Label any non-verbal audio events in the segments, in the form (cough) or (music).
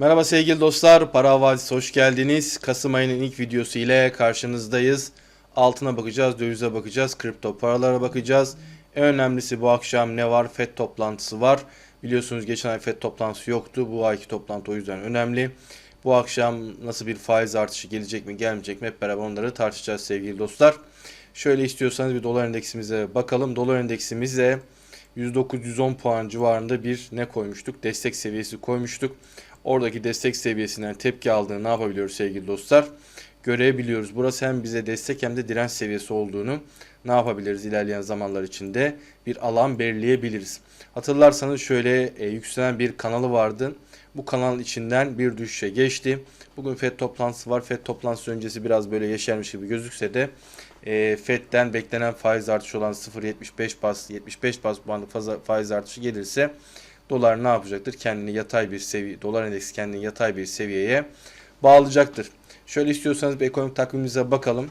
Merhaba sevgili dostlar, Para Havadisi hoş geldiniz. Kasım ayının ilk videosu ile karşınızdayız. Altına bakacağız, dövize bakacağız, kripto paralara bakacağız. En önemlisi bu akşam ne var? FED toplantısı var. Biliyorsunuz geçen ay FED toplantısı yoktu. Bu ayki toplantı o yüzden önemli. Bu akşam nasıl bir faiz artışı gelecek mi, gelmeyecek mi hep beraber onları tartışacağız sevgili dostlar. Şöyle istiyorsanız bir dolar endeksimize bakalım. Dolar endeksimize 109-110 puan civarında bir ne koymuştuk? Destek seviyesi koymuştuk. Oradaki destek seviyesinden tepki aldığını ne yapabiliyoruz sevgili dostlar? Görebiliyoruz. Burası hem bize destek hem de direnç seviyesi olduğunu ne yapabiliriz ilerleyen zamanlar içinde bir alan belirleyebiliriz. Hatırlarsanız şöyle e, yükselen bir kanalı vardı. Bu kanal içinden bir düşüşe geçti. Bugün FED toplantısı var. FED toplantısı öncesi biraz böyle yeşermiş gibi gözükse de e, FED'den beklenen faiz artışı olan 0.75 bas 75 bas puanlık faiz artışı gelirse dolar ne yapacaktır? Kendini yatay bir seviye dolar endeksi kendini yatay bir seviyeye bağlayacaktır. Şöyle istiyorsanız bir ekonomik takvimimize bakalım.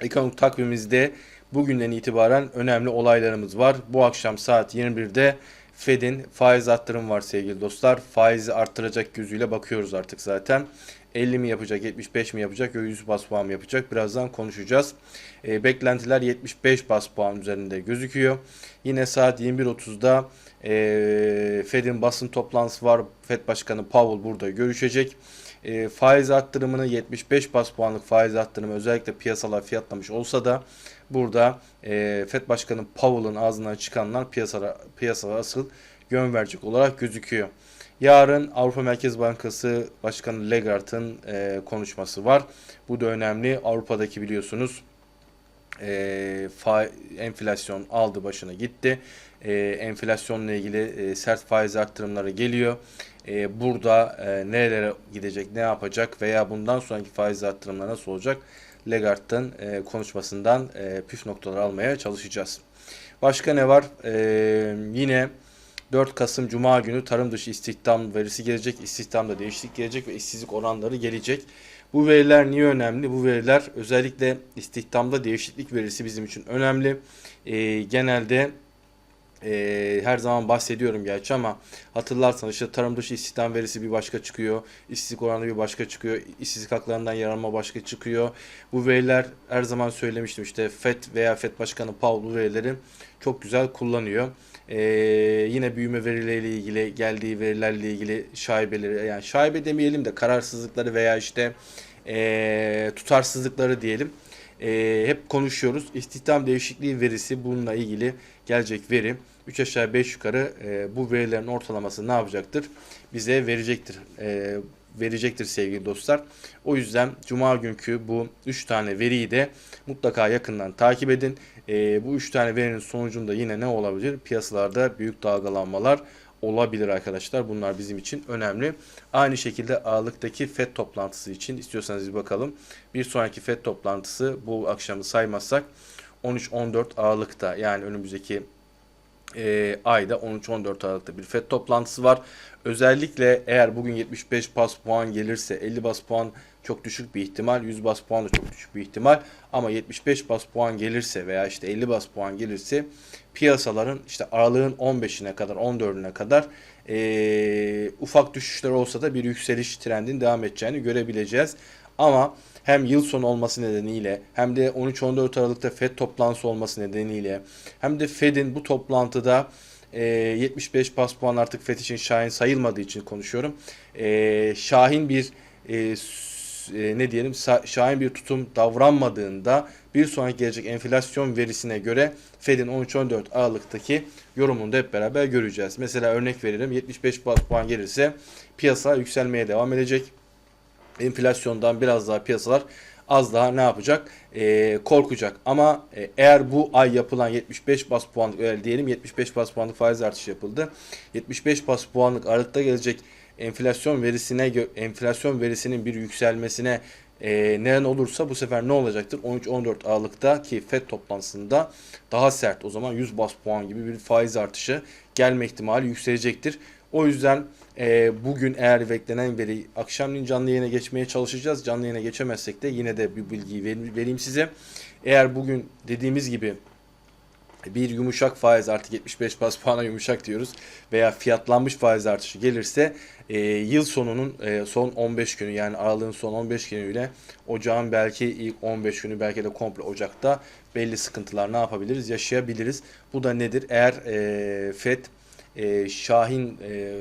Ekonomik takvimimizde bugünden itibaren önemli olaylarımız var. Bu akşam saat 21'de Fed'in faiz arttırım var sevgili dostlar. Faizi arttıracak gözüyle bakıyoruz artık zaten. 50 mi yapacak, 75 mi yapacak, 100 bas puan mı yapacak? Birazdan konuşacağız. E, beklentiler 75 bas puan üzerinde gözüküyor. Yine saat 21.30'da e, Fed'in basın toplantısı var. Fed Başkanı Powell burada görüşecek. E, faiz arttırımını 75 bas puanlık faiz arttırımı özellikle piyasalar fiyatlamış olsa da burada e, Fed Başkanı Powell'ın ağzından çıkanlar piyasalara, piyasalara asıl yön verecek olarak gözüküyor. Yarın Avrupa Merkez Bankası Başkanı Lagarde'ın e, konuşması var. Bu da önemli. Avrupa'daki biliyorsunuz e, fa, enflasyon aldı başına gitti. E, enflasyonla ilgili e, sert faiz arttırımları geliyor. E, burada e, nerelere gidecek, ne yapacak veya bundan sonraki faiz arttırımları nasıl olacak? Lagarde'ın e, konuşmasından e, püf noktaları almaya çalışacağız. Başka ne var? E, yine 4 Kasım Cuma günü tarım dışı istihdam verisi gelecek. İstihdamda değişiklik gelecek ve işsizlik oranları gelecek. Bu veriler niye önemli? Bu veriler özellikle istihdamda değişiklik verisi bizim için önemli. E, genelde e, her zaman bahsediyorum gerçi ama hatırlarsanız işte tarım dışı istihdam verisi bir başka çıkıyor. işsizlik oranı bir başka çıkıyor. işsizlik haklarından yararlanma başka çıkıyor. Bu veriler her zaman söylemiştim işte FED veya FED Başkanı Powell bu verileri çok güzel kullanıyor. Ee, yine büyüme verileriyle ilgili geldiği verilerle ilgili şaibeleri yani şaibe demeyelim de kararsızlıkları veya işte ee, tutarsızlıkları diyelim. Ee, hep konuşuyoruz. İstihdam değişikliği verisi bununla ilgili gelecek veri 3 aşağı 5 yukarı e, bu verilerin ortalaması ne yapacaktır? Bize verecektir. E, verecektir sevgili dostlar. O yüzden cuma günkü bu 3 tane veriyi de mutlaka yakından takip edin. E, bu 3 tane verinin sonucunda yine ne olabilir? Piyasalarda büyük dalgalanmalar olabilir arkadaşlar. Bunlar bizim için önemli. Aynı şekilde ağırlıktaki FED toplantısı için istiyorsanız bir bakalım. Bir sonraki FED toplantısı bu akşamı saymazsak 13-14 Aralık'ta yani önümüzdeki e, ayda 13-14 Aralık'ta bir FED toplantısı var. Özellikle eğer bugün 75 bas puan gelirse 50 bas puan çok düşük bir ihtimal, 100 bas puan da çok düşük bir ihtimal ama 75 bas puan gelirse veya işte 50 bas puan gelirse piyasaların işte aralığın 15'ine kadar 14'üne kadar e, ufak düşüşler olsa da bir yükseliş trendinin devam edeceğini görebileceğiz. Ama hem yıl sonu olması nedeniyle hem de 13-14 Aralık'ta FED toplantısı olması nedeniyle hem de FED'in bu toplantıda e, 75 bas puan artık FED için şahin sayılmadığı için konuşuyorum. E, şahin bir e, e, ne diyelim şahin bir tutum davranmadığında bir sonraki gelecek enflasyon verisine göre Fed'in 13-14 Aralık'taki yorumunu da hep beraber göreceğiz. Mesela örnek verelim 75 bas puan gelirse piyasa yükselmeye devam edecek enflasyondan biraz daha piyasalar az daha ne yapacak? E, korkacak. Ama e, eğer bu ay yapılan 75 bas puanlık öyle diyelim 75 bas puanlık faiz artışı yapıldı. 75 bas puanlık Aralık'ta gelecek enflasyon verisine enflasyon verisinin bir yükselmesine e, neden olursa bu sefer ne olacaktır? 13-14 Aralık'taki FED toplantısında daha sert o zaman 100 bas puan gibi bir faiz artışı gelme ihtimali yükselecektir. O yüzden e, bugün eğer beklenen veri akşamleyin canlı yayına geçmeye çalışacağız. Canlı yayına geçemezsek de yine de bir bilgiyi vereyim size. Eğer bugün dediğimiz gibi bir yumuşak faiz artık 75 bas puana yumuşak diyoruz veya fiyatlanmış faiz artışı gelirse e, yıl sonunun e, son 15 günü yani aralığın son 15 günüyle ocağın belki ilk 15 günü belki de komple ocakta belli sıkıntılar ne yapabiliriz yaşayabiliriz. Bu da nedir? Eğer e, FED e, Şahin e,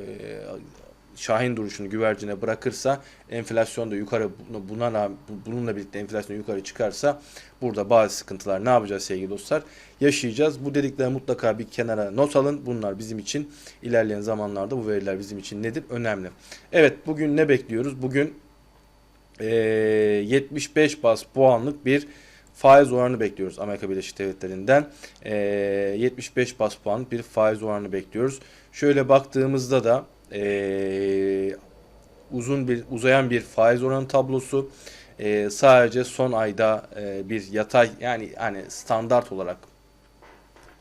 Şahin duruşunu güvercine bırakırsa enflasyon da yukarı buna rağmen- bununla birlikte enflasyon yukarı çıkarsa burada bazı sıkıntılar ne yapacağız sevgili dostlar? Yaşayacağız. Bu dedikleri mutlaka bir kenara not alın. Bunlar bizim için ilerleyen zamanlarda bu veriler bizim için nedir? Önemli. Evet bugün ne bekliyoruz? Bugün eee, 75 bas puanlık bir faiz oranı bekliyoruz Amerika Birleşik Devletleri'nden. Eee, 75 bas puanlık bir faiz oranı bekliyoruz. Şöyle baktığımızda da eee, uzun bir uzayan bir faiz oranı tablosu. Eee, sadece son ayda eee, bir yatay yani hani standart olarak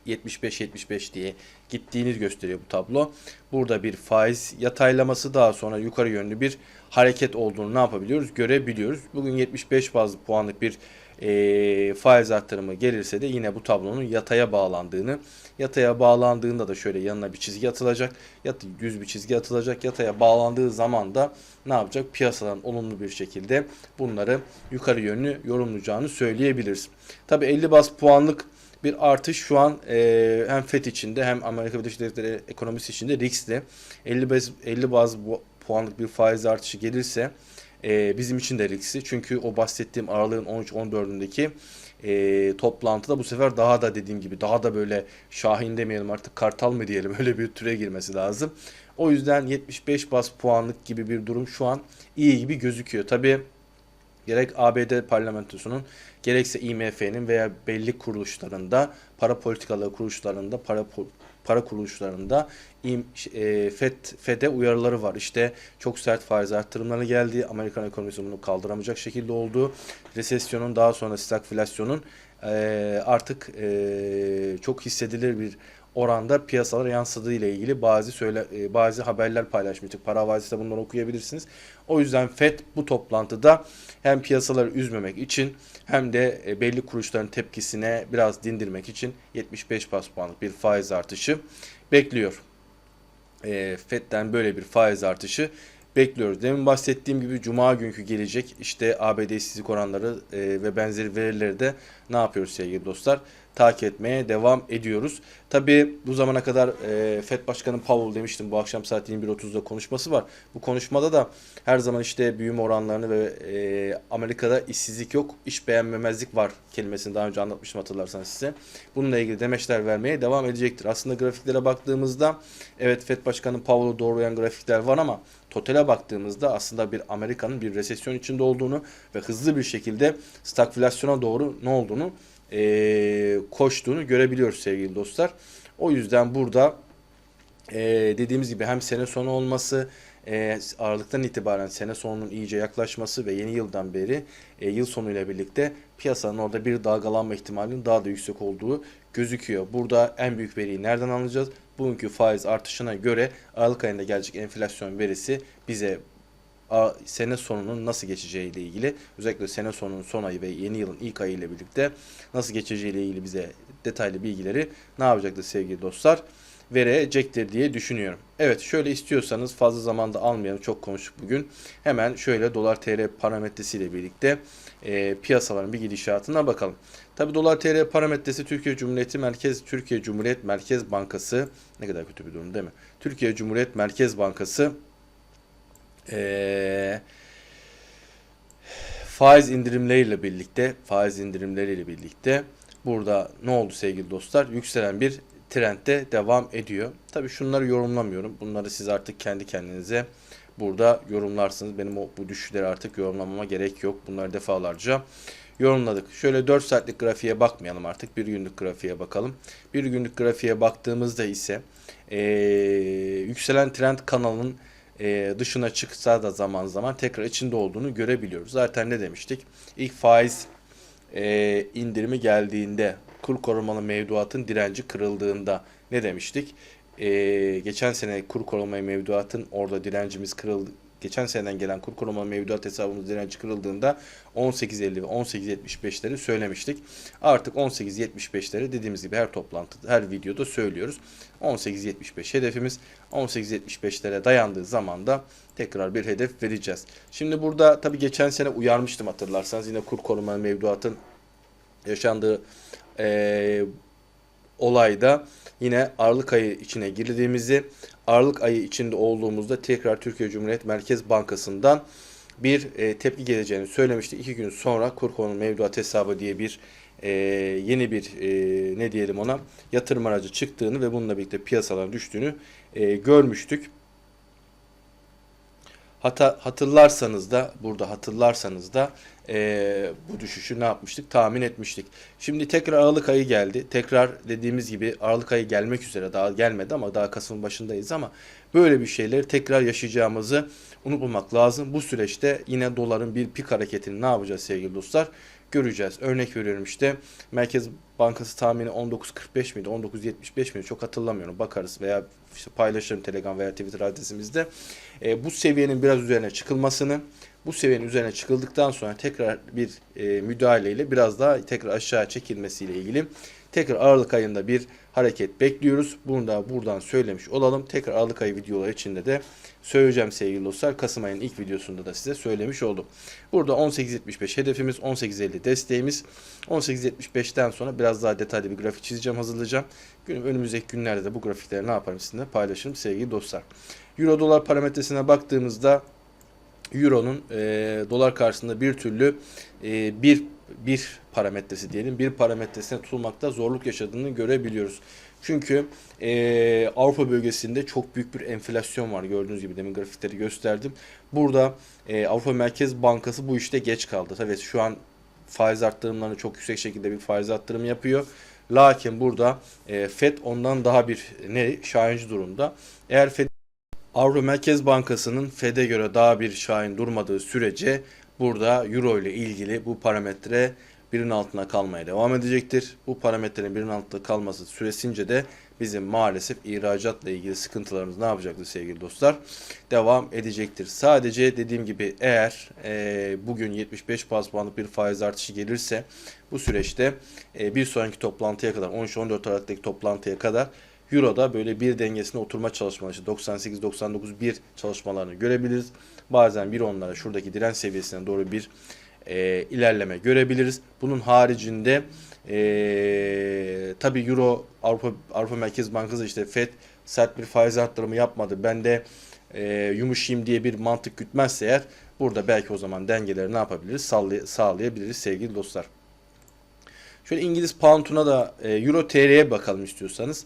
75-75 diye gittiğini gösteriyor bu tablo. Burada bir faiz yataylaması daha sonra yukarı yönlü bir hareket olduğunu ne yapabiliyoruz? Görebiliyoruz. Bugün 75 bazı puanlık bir eee, faiz arttırımı gelirse de yine bu tablonun yataya bağlandığını, yataya bağlandığında da şöyle yanına bir çizgi atılacak, yat, düz bir çizgi atılacak. Yataya bağlandığı zaman da ne yapacak? Piyasadan olumlu bir şekilde bunları yukarı yönlü yorumlayacağını söyleyebiliriz. Tabi 50 baz puanlık bir artış şu an e, hem FED içinde hem Amerika Birleşik Devletleri ekonomisi içinde riskli. 50 baz, 50 baz puanlık bir faiz artışı gelirse e, bizim için de riskli. Çünkü o bahsettiğim aralığın 13-14'ündeki e, toplantıda bu sefer daha da dediğim gibi daha da böyle şahin demeyelim artık kartal mı diyelim (laughs) öyle bir türe girmesi lazım. O yüzden 75 baz puanlık gibi bir durum şu an iyi gibi gözüküyor. Tabii gerek ABD parlamentosunun gerekse IMF'nin veya belli kuruluşlarında para politikaları kuruluşlarında para para kuruluşlarında e, FED FED'e uyarıları var. İşte çok sert faiz artırımları geldi. Amerikan ekonomisi bunu kaldıramayacak şekilde oldu. Resesyonun daha sonra stagflasyonun e, artık e, çok hissedilir bir oranda piyasalara yansıdığı ile ilgili bazı söyle e, bazı haberler paylaşmıştık. Para havazisi bunları okuyabilirsiniz. O yüzden FED bu toplantıda hem piyasaları üzmemek için hem de e, belli kuruluşların tepkisine biraz dindirmek için 75 bas puanlık bir faiz artışı bekliyor. E, FED'den böyle bir faiz artışı bekliyoruz. Demin bahsettiğim gibi cuma günkü gelecek işte ABD işsizlik oranları e, ve benzeri verileri de ne yapıyoruz sevgili dostlar? Takip etmeye devam ediyoruz. Tabii bu zamana kadar e, FED Başkanı Powell demiştim bu akşam saat 21.30'da konuşması var. Bu konuşmada da her zaman işte büyüme oranlarını ve e, Amerika'da işsizlik yok, iş beğenmemezlik var kelimesini daha önce anlatmıştım hatırlarsanız size. Bununla ilgili demeçler vermeye devam edecektir. Aslında grafiklere baktığımızda evet FED Başkanı Powell'ı doğrulayan grafikler var ama totale baktığımızda aslında bir Amerika'nın bir resesyon içinde olduğunu ve hızlı bir şekilde stagflasyona doğru ne olduğunu e, koştuğunu görebiliyoruz sevgili dostlar. O yüzden burada e, dediğimiz gibi hem sene sonu olması, e, Aralık'tan itibaren sene sonunun iyice yaklaşması ve yeni yıldan beri e, yıl sonuyla birlikte piyasanın orada bir dalgalanma ihtimalinin daha da yüksek olduğu gözüküyor. Burada en büyük veriyi nereden alacağız? Bugünkü faiz artışına göre Aralık ayında gelecek enflasyon verisi bize a- sene sonunun nasıl geçeceği ile ilgili özellikle sene sonunun son ayı ve yeni yılın ilk ayı ile birlikte nasıl geçeceği ile ilgili bize detaylı bilgileri ne yapacaktır sevgili dostlar verecektir diye düşünüyorum. Evet şöyle istiyorsanız fazla zamanda almayalım çok konuştuk bugün. Hemen şöyle dolar TL parametresiyle birlikte e, piyasaların bir gidişatına bakalım. Tabi dolar TL parametresi Türkiye Cumhuriyeti Merkez Türkiye Cumhuriyet Merkez Bankası ne kadar kötü bir durum değil mi? Türkiye Cumhuriyet Merkez Bankası eee faiz indirimleriyle birlikte faiz indirimleriyle birlikte burada ne oldu sevgili dostlar? Yükselen bir trendde devam ediyor. Tabii şunları yorumlamıyorum. Bunları siz artık kendi kendinize burada yorumlarsınız. Benim o bu düşüşleri artık yorumlamama gerek yok. Bunları defalarca yorumladık. Şöyle 4 saatlik grafiğe bakmayalım artık. Bir günlük grafiğe bakalım. Bir günlük grafiğe baktığımızda ise eee, yükselen trend kanalının e, dışına çıksa da zaman zaman tekrar içinde olduğunu görebiliyoruz. Zaten ne demiştik? İlk faiz e, indirimi geldiğinde kur korumalı mevduatın direnci kırıldığında ne demiştik? E, geçen sene kur korumalı mevduatın orada direncimiz kırıldı geçen seneden gelen kur koruma mevduat hesabımız direnci kırıldığında 18.50 ve 18.75'leri söylemiştik. Artık 18.75'leri dediğimiz gibi her toplantıda, her videoda söylüyoruz. 18.75 hedefimiz. 18.75'lere dayandığı zaman da tekrar bir hedef vereceğiz. Şimdi burada tabii geçen sene uyarmıştım hatırlarsanız yine kur koruma mevduatın yaşandığı eee olayda yine Aralık ayı içine girdiğimizi, Aralık ayı içinde olduğumuzda tekrar Türkiye Cumhuriyet Merkez Bankası'ndan bir e, tepki geleceğini söylemişti. İki gün sonra kur konu mevduat hesabı diye bir e, yeni bir e, ne diyelim ona yatırım aracı çıktığını ve bununla birlikte piyasaların düştüğünü e, görmüştük. Hata, hatırlarsanız da burada hatırlarsanız da eee, bu düşüşü ne yapmıştık? Tahmin etmiştik. Şimdi tekrar Aralık ayı geldi. Tekrar dediğimiz gibi Aralık ayı gelmek üzere daha gelmedi ama daha Kasım'ın başındayız ama böyle bir şeyleri tekrar yaşayacağımızı unutmamak lazım. Bu süreçte yine doların bir pik hareketini ne yapacağız sevgili dostlar? Göreceğiz. Örnek veriyorum işte Merkez Bankası tahmini 19.45 miydi? 19.75 miydi? Çok hatırlamıyorum. Bakarız veya işte paylaşırım Telegram veya Twitter adresimizde. E, bu seviyenin biraz üzerine çıkılmasını, bu seviyenin üzerine çıkıldıktan sonra tekrar bir e, müdahaleyle biraz daha tekrar aşağı çekilmesiyle ilgili tekrar Aralık ayında bir hareket bekliyoruz. Bunu da buradan söylemiş olalım. Tekrar Aralık ayı videoları içinde de söyleyeceğim sevgili dostlar. Kasım ayının ilk videosunda da size söylemiş oldum. Burada 18.75 hedefimiz, 18.50 desteğimiz. 18.75'ten sonra biraz daha detaylı bir grafik çizeceğim, hazırlayacağım. Günüm önümüzdeki günlerde de bu grafikleri ne yaparım sizinle paylaşırım sevgili dostlar. Euro dolar parametresine baktığımızda Euro'nun e, dolar karşısında bir türlü e, bir bir parametresi diyelim bir parametresine tutulmakta zorluk yaşadığını görebiliyoruz. Çünkü e, Avrupa bölgesinde çok büyük bir enflasyon var gördüğünüz gibi demin grafikleri gösterdim. Burada e, Avrupa Merkez Bankası bu işte geç kaldı. Tabii şu an faiz arttırımlarını çok yüksek şekilde bir faiz arttırımı yapıyor. Lakin burada e, FED ondan daha bir ne şahinci durumda. Eğer FED Avrupa Merkez Bankası'nın FED'e göre daha bir şahin durmadığı sürece burada Euro ile ilgili bu parametre birin altına kalmaya devam edecektir. Bu parametrenin birin altında kalması süresince de bizim maalesef ihracatla ilgili sıkıntılarımız ne yapacaktır sevgili dostlar? Devam edecektir. Sadece dediğim gibi eğer e, bugün 75 bas puanlık bir faiz artışı gelirse bu süreçte e, bir sonraki toplantıya kadar 13-14 Aralık'taki toplantıya kadar Euro'da böyle bir dengesine oturma çalışmaları, işte 98-99 bir çalışmalarını görebiliriz. Bazen bir onlara şuradaki direnç seviyesine doğru bir e, ilerleme görebiliriz. Bunun haricinde e, tabi Euro Avrupa Avrupa Merkez Bankası işte FED sert bir faiz arttırımı yapmadı. Ben de e, yumuşayayım diye bir mantık gütmezse eğer burada belki o zaman dengeleri ne yapabiliriz? Sağlay sağlayabiliriz sevgili dostlar. Şöyle İngiliz pound'una da e, Euro TL'ye bakalım istiyorsanız.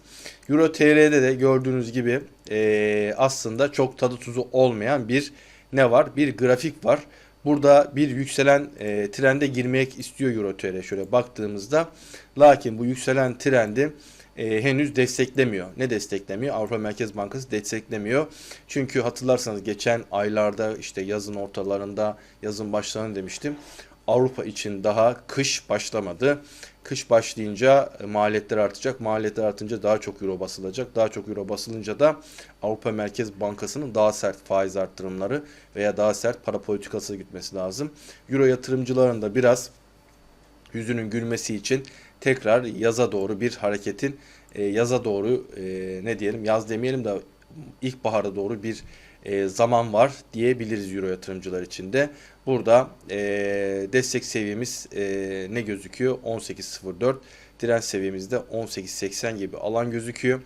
Euro TL'de de gördüğünüz gibi e, aslında çok tadı tuzu olmayan bir ne var? Bir grafik var. Burada bir yükselen e, trende girmek istiyor Euro TL şöyle baktığımızda. Lakin bu yükselen trendi e, henüz desteklemiyor. Ne desteklemiyor? Avrupa Merkez Bankası desteklemiyor. Çünkü hatırlarsanız geçen aylarda işte yazın ortalarında, yazın başlarını demiştim. Avrupa için daha kış başlamadı. Kış başlayınca e, maliyetler artacak. Maliyetler artınca daha çok euro basılacak. Daha çok euro basılınca da Avrupa Merkez Bankası'nın daha sert faiz arttırımları veya daha sert para politikası gitmesi lazım. Euro yatırımcıların da biraz yüzünün gülmesi için tekrar yaza doğru bir hareketin e, yaza doğru e, ne diyelim yaz demeyelim de ilkbahara doğru bir e, zaman var diyebiliriz Euro yatırımcılar için de. Burada e, destek seviyemiz e, ne gözüküyor? 18.04. Direnç seviyemizde 18.80 gibi alan gözüküyor.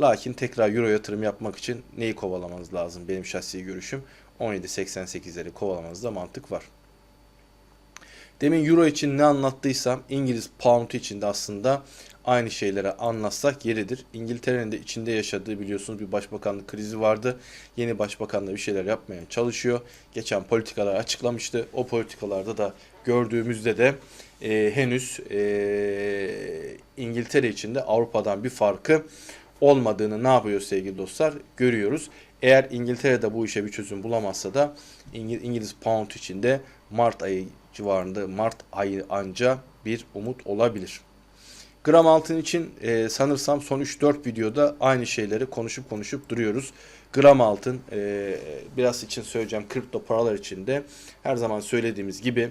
Lakin tekrar Euro yatırım yapmak için neyi kovalamanız lazım? Benim şahsi görüşüm 17.88'leri kovalamanızda mantık var. Demin Euro için ne anlattıysam İngiliz Pound için de aslında aynı şeylere anlatsak yeridir. İngiltere'nin de içinde yaşadığı biliyorsunuz bir başbakanlık krizi vardı. Yeni başbakan da bir şeyler yapmaya çalışıyor. Geçen politikalar açıklamıştı. O politikalarda da gördüğümüzde de e, henüz e, İngiltere içinde Avrupa'dan bir farkı olmadığını ne yapıyor sevgili dostlar görüyoruz. Eğer İngiltere'de bu işe bir çözüm bulamazsa da İngiliz, İngiliz pound içinde Mart ayı civarında Mart ayı anca bir umut olabilir. Gram altın için e, sanırsam son 3-4 videoda aynı şeyleri konuşup konuşup duruyoruz. Gram altın e, biraz için söyleyeceğim kripto paralar için de her zaman söylediğimiz gibi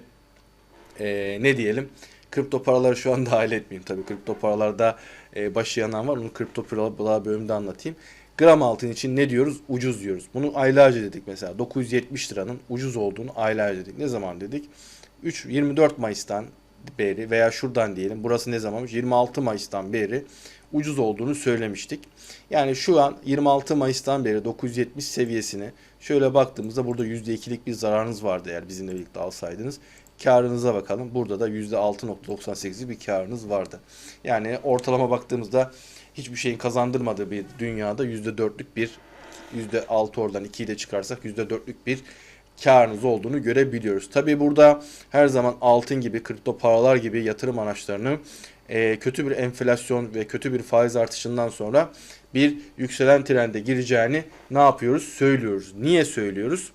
e, ne diyelim kripto paraları şu an (laughs) dahil etmeyeyim tabii kripto paralarda e, başı yanan var onu kripto paralar bölümünde anlatayım. Gram altın için ne diyoruz? Ucuz diyoruz. Bunu aylarca dedik mesela 970 liranın ucuz olduğunu aylarca dedik. Ne zaman dedik? 3 24 Mayıs'tan beri veya şuradan diyelim burası ne zamanmış 26 Mayıs'tan beri ucuz olduğunu söylemiştik. Yani şu an 26 Mayıs'tan beri 970 seviyesine şöyle baktığımızda burada %2'lik bir zararınız vardı eğer bizimle birlikte alsaydınız. Karınıza bakalım. Burada da %6.98'lik bir karınız vardı. Yani ortalama baktığımızda hiçbir şeyin kazandırmadığı bir dünyada %4'lük bir %6 oradan 2'yi de çıkarsak %4'lük bir karınız olduğunu görebiliyoruz. Tabi burada her zaman altın gibi, kripto paralar gibi yatırım araçlarını e, kötü bir enflasyon ve kötü bir faiz artışından sonra bir yükselen trende gireceğini ne yapıyoruz? Söylüyoruz. Niye söylüyoruz?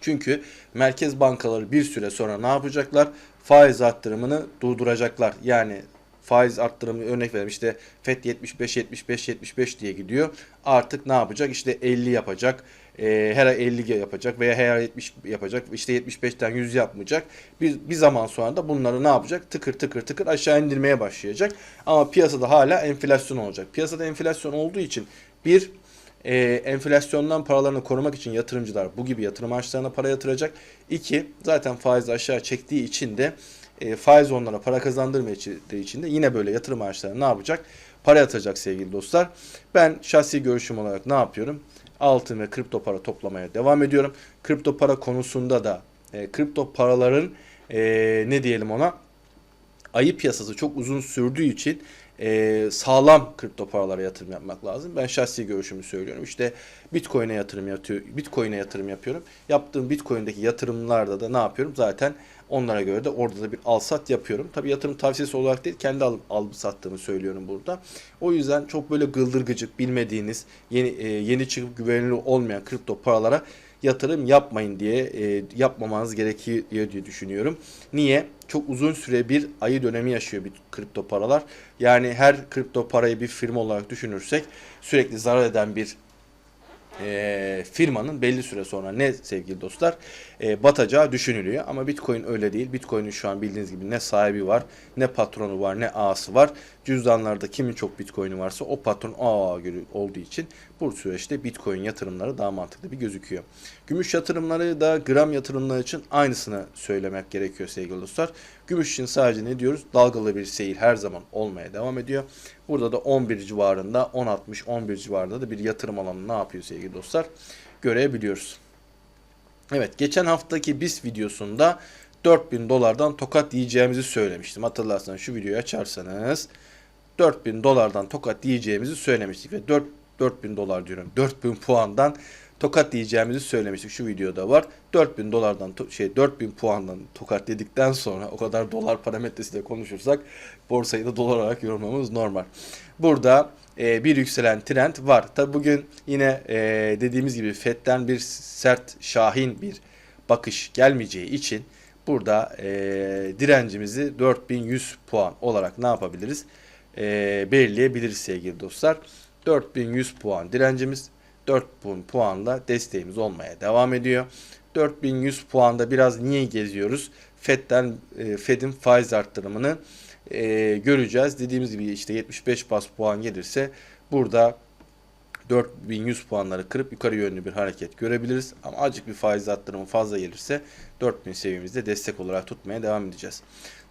Çünkü merkez bankaları bir süre sonra ne yapacaklar? Faiz arttırımını durduracaklar. Yani faiz arttırımı örnek verelim işte FED 75 75 75 diye gidiyor. Artık ne yapacak? İşte 50 yapacak. E, her ay 50 yapacak veya her ay 70 yapacak. İşte 75'ten 100 yapmayacak. Bir, bir zaman sonra da bunları ne yapacak? Tıkır tıkır tıkır aşağı indirmeye başlayacak. Ama piyasada hala enflasyon olacak. Piyasada enflasyon olduğu için bir e, enflasyondan paralarını korumak için yatırımcılar bu gibi yatırım araçlarına para yatıracak. İki, zaten faiz aşağı çektiği için de e, faiz onlara para kazandırmayacağı için de yine böyle yatırım araçları ne yapacak? Para yatıracak sevgili dostlar. Ben şahsi görüşüm olarak ne yapıyorum? Altın ve kripto para toplamaya devam ediyorum. Kripto para konusunda da e, kripto paraların e, ne diyelim ona ayı piyasası çok uzun sürdüğü için e, sağlam kripto paralara yatırım yapmak lazım. Ben şahsi görüşümü söylüyorum. İşte Bitcoin'e yatırım yapıyor, Bitcoin'e yatırım yapıyorum. Yaptığım Bitcoin'deki yatırımlarda da ne yapıyorum? Zaten onlara göre de orada da bir al sat yapıyorum. Tabi yatırım tavsiyesi olarak değil, kendi alıp alıp sattığımı söylüyorum burada. O yüzden çok böyle gıldırgıcık bilmediğiniz, yeni e, yeni çıkıp güvenilir olmayan kripto paralara yatırım yapmayın diye e, yapmamanız gerekiyor diye düşünüyorum. Niye? Çok uzun süre bir ayı dönemi yaşıyor bir kripto paralar. Yani her kripto parayı bir firma olarak düşünürsek sürekli zarar eden bir e, firmanın belli süre sonra ne sevgili dostlar e, batacağı düşünülüyor. Ama Bitcoin öyle değil. Bitcoin'in şu an bildiğiniz gibi ne sahibi var, ne patronu var, ne ağası var. Cüzdanlarda kimin çok Bitcoin'i varsa o patron ağa olduğu için bu süreçte Bitcoin yatırımları daha mantıklı bir gözüküyor. Gümüş yatırımları da gram yatırımları için aynısını söylemek gerekiyor sevgili dostlar. Gümüş için sadece ne diyoruz? Dalgalı bir seyir her zaman olmaya devam ediyor. Burada da 11 civarında 10.60-11 civarında da bir yatırım alanı ne yapıyor sevgili dostlar? Görebiliyoruz. Evet geçen haftaki BIS videosunda 4000 dolardan tokat yiyeceğimizi söylemiştim. Hatırlarsanız şu videoyu açarsanız 4000 dolardan tokat yiyeceğimizi söylemiştik ve 4 4000 dolar diyorum. 4000 puandan tokat diyeceğimizi söylemiştik. Şu videoda var. 4000 dolardan şey 4000 puandan tokat dedikten sonra o kadar dolar parametresiyle konuşursak borsayı da dolar olarak yorumlamamız normal. Burada e, bir yükselen trend var. Tabi bugün yine e, dediğimiz gibi FED'den bir sert şahin bir bakış gelmeyeceği için burada e, direncimizi 4100 puan olarak ne yapabiliriz? E, belirleyebiliriz sevgili dostlar. 4100 puan direncimiz 4000 puanla desteğimiz olmaya devam ediyor. 4100 puanda biraz niye geziyoruz? Fed'den e, Fed'in faiz arttırımını e, göreceğiz. Dediğimiz gibi işte 75 bas puan gelirse burada 4100 puanları kırıp yukarı yönlü bir hareket görebiliriz. Ama azıcık bir faiz arttırımı fazla gelirse 4000 seviyemizde destek olarak tutmaya devam edeceğiz.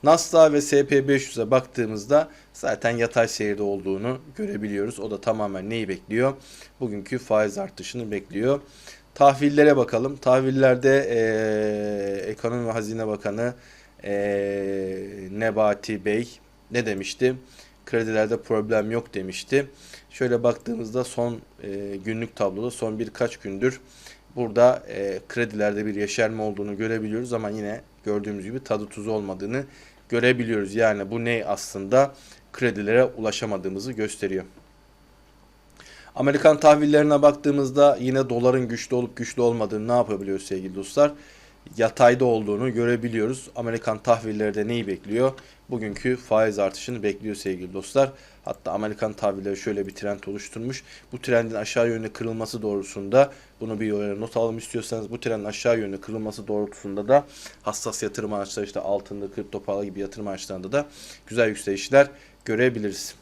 Nasdaq ve SP500'e baktığımızda zaten yatay seyirde olduğunu görebiliyoruz. O da tamamen neyi bekliyor? Bugünkü faiz artışını bekliyor. Tahvillere bakalım. Tahvillerde e, Ekonomi ve Hazine Bakanı e, Nebati Bey ne demişti? Kredilerde problem yok demişti. Şöyle baktığımızda son e, günlük tabloda son birkaç gündür burada e, kredilerde bir yeşerme olduğunu görebiliyoruz ama yine gördüğümüz gibi tadı tuzu olmadığını görebiliyoruz. Yani bu ne aslında kredilere ulaşamadığımızı gösteriyor. Amerikan tahvillerine baktığımızda yine doların güçlü olup güçlü olmadığını ne yapabiliyoruz sevgili dostlar? Yatayda olduğunu görebiliyoruz. Amerikan tahvilleri de neyi bekliyor? Bugünkü faiz artışını bekliyor sevgili dostlar. Hatta Amerikan tahvilleri şöyle bir trend oluşturmuş. Bu trendin aşağı yönlü kırılması doğrultusunda bunu bir not alalım istiyorsanız bu trendin aşağı yönlü kırılması doğrultusunda da hassas yatırım araçları işte altında kripto para gibi yatırım araçlarında da güzel yükselişler görebiliriz.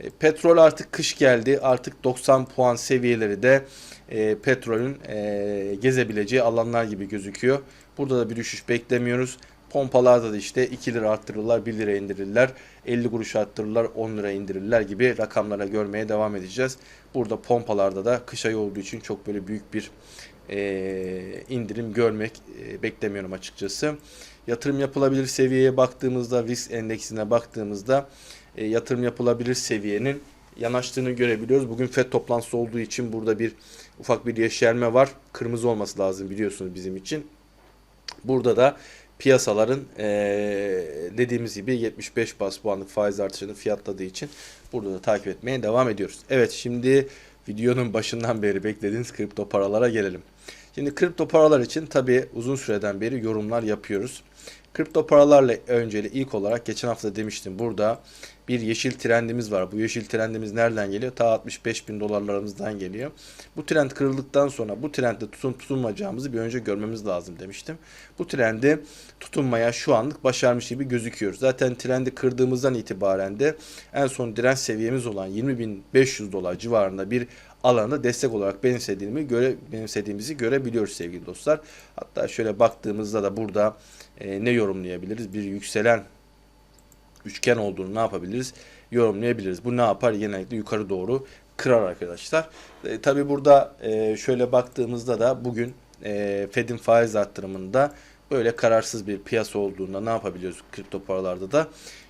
E, Petrol artık kış geldi. Artık 90 puan seviyeleri de e, petrolün e, gezebileceği alanlar gibi gözüküyor. Burada da bir düşüş beklemiyoruz. Pompalarda da işte 2 lira arttırırlar, 1 lira indirirler, 50 kuruş arttırırlar, 10 lira indirirler gibi rakamlara görmeye devam edeceğiz. Burada pompalarda da kış ayı olduğu için çok böyle büyük bir e, indirim görmek e, beklemiyorum açıkçası. Yatırım yapılabilir seviyeye baktığımızda, risk endeksine baktığımızda e, yatırım yapılabilir seviyenin yanaştığını görebiliyoruz. Bugün FED toplantısı olduğu için burada bir ufak bir yeşerme var. Kırmızı olması lazım biliyorsunuz bizim için. Burada da piyasaların eee, dediğimiz gibi 75 bas puanlık faiz artışını fiyatladığı için burada da takip etmeye devam ediyoruz. Evet şimdi videonun başından beri beklediğiniz kripto paralara gelelim. Şimdi kripto paralar için tabi uzun süreden beri yorumlar yapıyoruz. Kripto paralarla önceli ilk olarak geçen hafta demiştim burada bir yeşil trendimiz var. Bu yeşil trendimiz nereden geliyor? Ta 65 bin dolarlarımızdan geliyor. Bu trend kırıldıktan sonra bu trendde tutun tutunmayacağımızı bir önce görmemiz lazım demiştim. Bu trendi tutunmaya şu anlık başarmış gibi gözüküyor. Zaten trendi kırdığımızdan itibaren de en son direnç seviyemiz olan 20.500 dolar civarında bir alanda destek olarak benimsediğimi göre benimsediğimizi görebiliyoruz sevgili dostlar. Hatta şöyle baktığımızda da burada e, ne yorumlayabiliriz? Bir yükselen üçgen olduğunu ne yapabiliriz? Yorumlayabiliriz. Bu ne yapar? Genellikle yukarı doğru kırar arkadaşlar. E, Tabi burada e, şöyle baktığımızda da bugün e, Fed'in faiz arttırımında böyle kararsız bir piyasa olduğunda ne yapabiliyoruz kripto paralarda da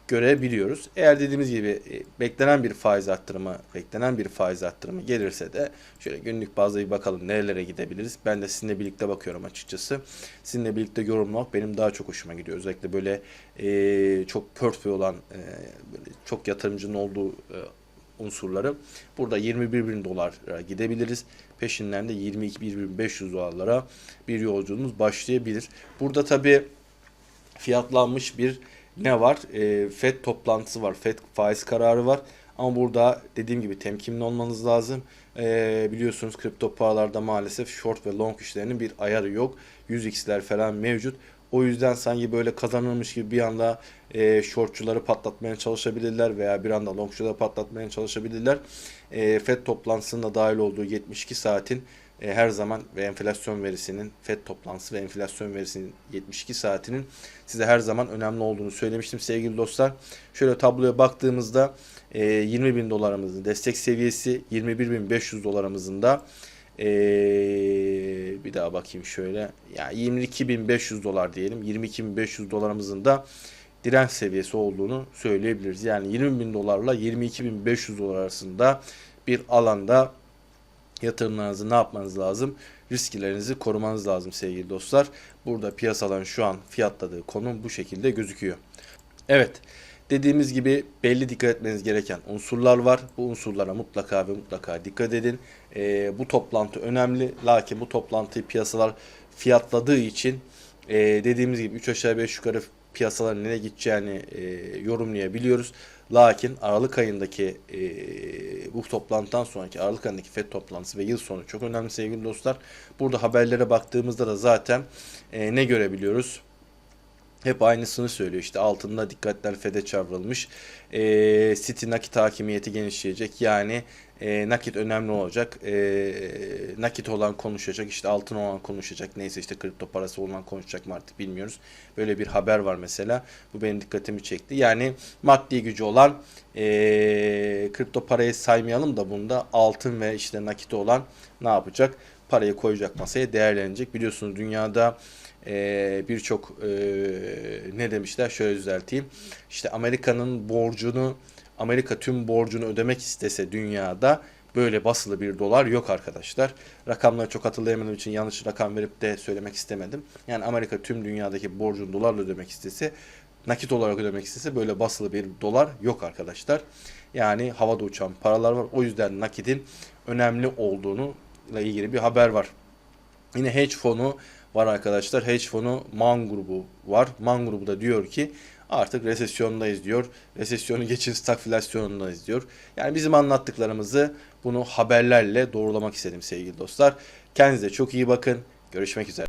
görebiliyoruz. Eğer dediğimiz gibi e, beklenen bir faiz arttırımı, beklenen bir faiz arttırımı gelirse de şöyle günlük bazda bir bakalım nerelere gidebiliriz. Ben de sizinle birlikte bakıyorum açıkçası. Sizinle birlikte yorumlamak benim daha çok hoşuma gidiyor. Özellikle böyle e, çok portföy olan, e, böyle çok yatırımcının olduğu e, unsurları. Burada 21 bin dolara gidebiliriz. Peşinden de 22.500 dolarlara bir yolculuğumuz başlayabilir. Burada tabi fiyatlanmış bir ne var? E, FED toplantısı var. FED faiz kararı var. Ama burada dediğim gibi temkinli olmanız lazım. E, biliyorsunuz kripto paralarda maalesef short ve long işlerinin bir ayarı yok. 100x'ler falan mevcut. O yüzden sanki böyle kazanılmış gibi bir anda e, shortçuları patlatmaya çalışabilirler veya bir anda longçuları patlatmaya çalışabilirler. E, FED toplantısında dahil olduğu 72 saatin e, her zaman ve enflasyon verisinin FED toplantısı ve enflasyon verisinin 72 saatinin size her zaman önemli olduğunu söylemiştim sevgili dostlar. Şöyle tabloya baktığımızda e, 20 bin dolarımızın destek seviyesi 21 bin 500 dolarımızın da e, bir daha bakayım şöyle ya 22.500 dolar diyelim 22.500 dolarımızın da direnç seviyesi olduğunu söyleyebiliriz. Yani 20 bin dolarla 22.500 dolar arasında bir alanda yatırımlarınızı ne yapmanız lazım? Risklerinizi korumanız lazım sevgili dostlar. Burada piyasaların şu an fiyatladığı konum bu şekilde gözüküyor. Evet. Dediğimiz gibi belli dikkat etmeniz gereken unsurlar var. Bu unsurlara mutlaka ve mutlaka dikkat edin. Ee, bu toplantı önemli. Lakin bu toplantıyı piyasalar fiyatladığı için e, dediğimiz gibi 3 aşağı 5 yukarı piyasaların nereye gideceğini e, yorumlayabiliyoruz. Lakin Aralık ayındaki e, bu toplantıdan sonraki Aralık ayındaki FED toplantısı ve yıl sonu çok önemli sevgili dostlar. Burada haberlere baktığımızda da zaten e, ne görebiliyoruz? Hep aynısını söylüyor işte altında dikkatler FED'e çevrilmiş. E, City nakit hakimiyeti genişleyecek. Yani e, nakit önemli olacak. E, nakit olan konuşacak. işte altın olan konuşacak. Neyse işte kripto parası olan konuşacak mı artık bilmiyoruz. Böyle bir haber var mesela. Bu benim dikkatimi çekti. Yani maddi gücü olan e, kripto parayı saymayalım da bunda altın ve işte nakit olan ne yapacak? Parayı koyacak masaya değerlenecek. Biliyorsunuz dünyada e, birçok ne demişler şöyle düzelteyim. İşte Amerika'nın borcunu Amerika tüm borcunu ödemek istese dünyada böyle basılı bir dolar yok arkadaşlar. Rakamları çok hatırlayamadığım için yanlış rakam verip de söylemek istemedim. Yani Amerika tüm dünyadaki borcunu dolarla ödemek istese nakit olarak ödemek istese böyle basılı bir dolar yok arkadaşlar. Yani havada uçan paralar var. O yüzden nakidin önemli olduğunu ile ilgili bir haber var. Yine hedge fonu var arkadaşlar. Hedge fonu Man grubu var. Man grubu da diyor ki artık resesyondayız diyor. Resesyonu geçin stagflasyonundayız diyor. Yani bizim anlattıklarımızı bunu haberlerle doğrulamak istedim sevgili dostlar. Kendinize çok iyi bakın. Görüşmek üzere.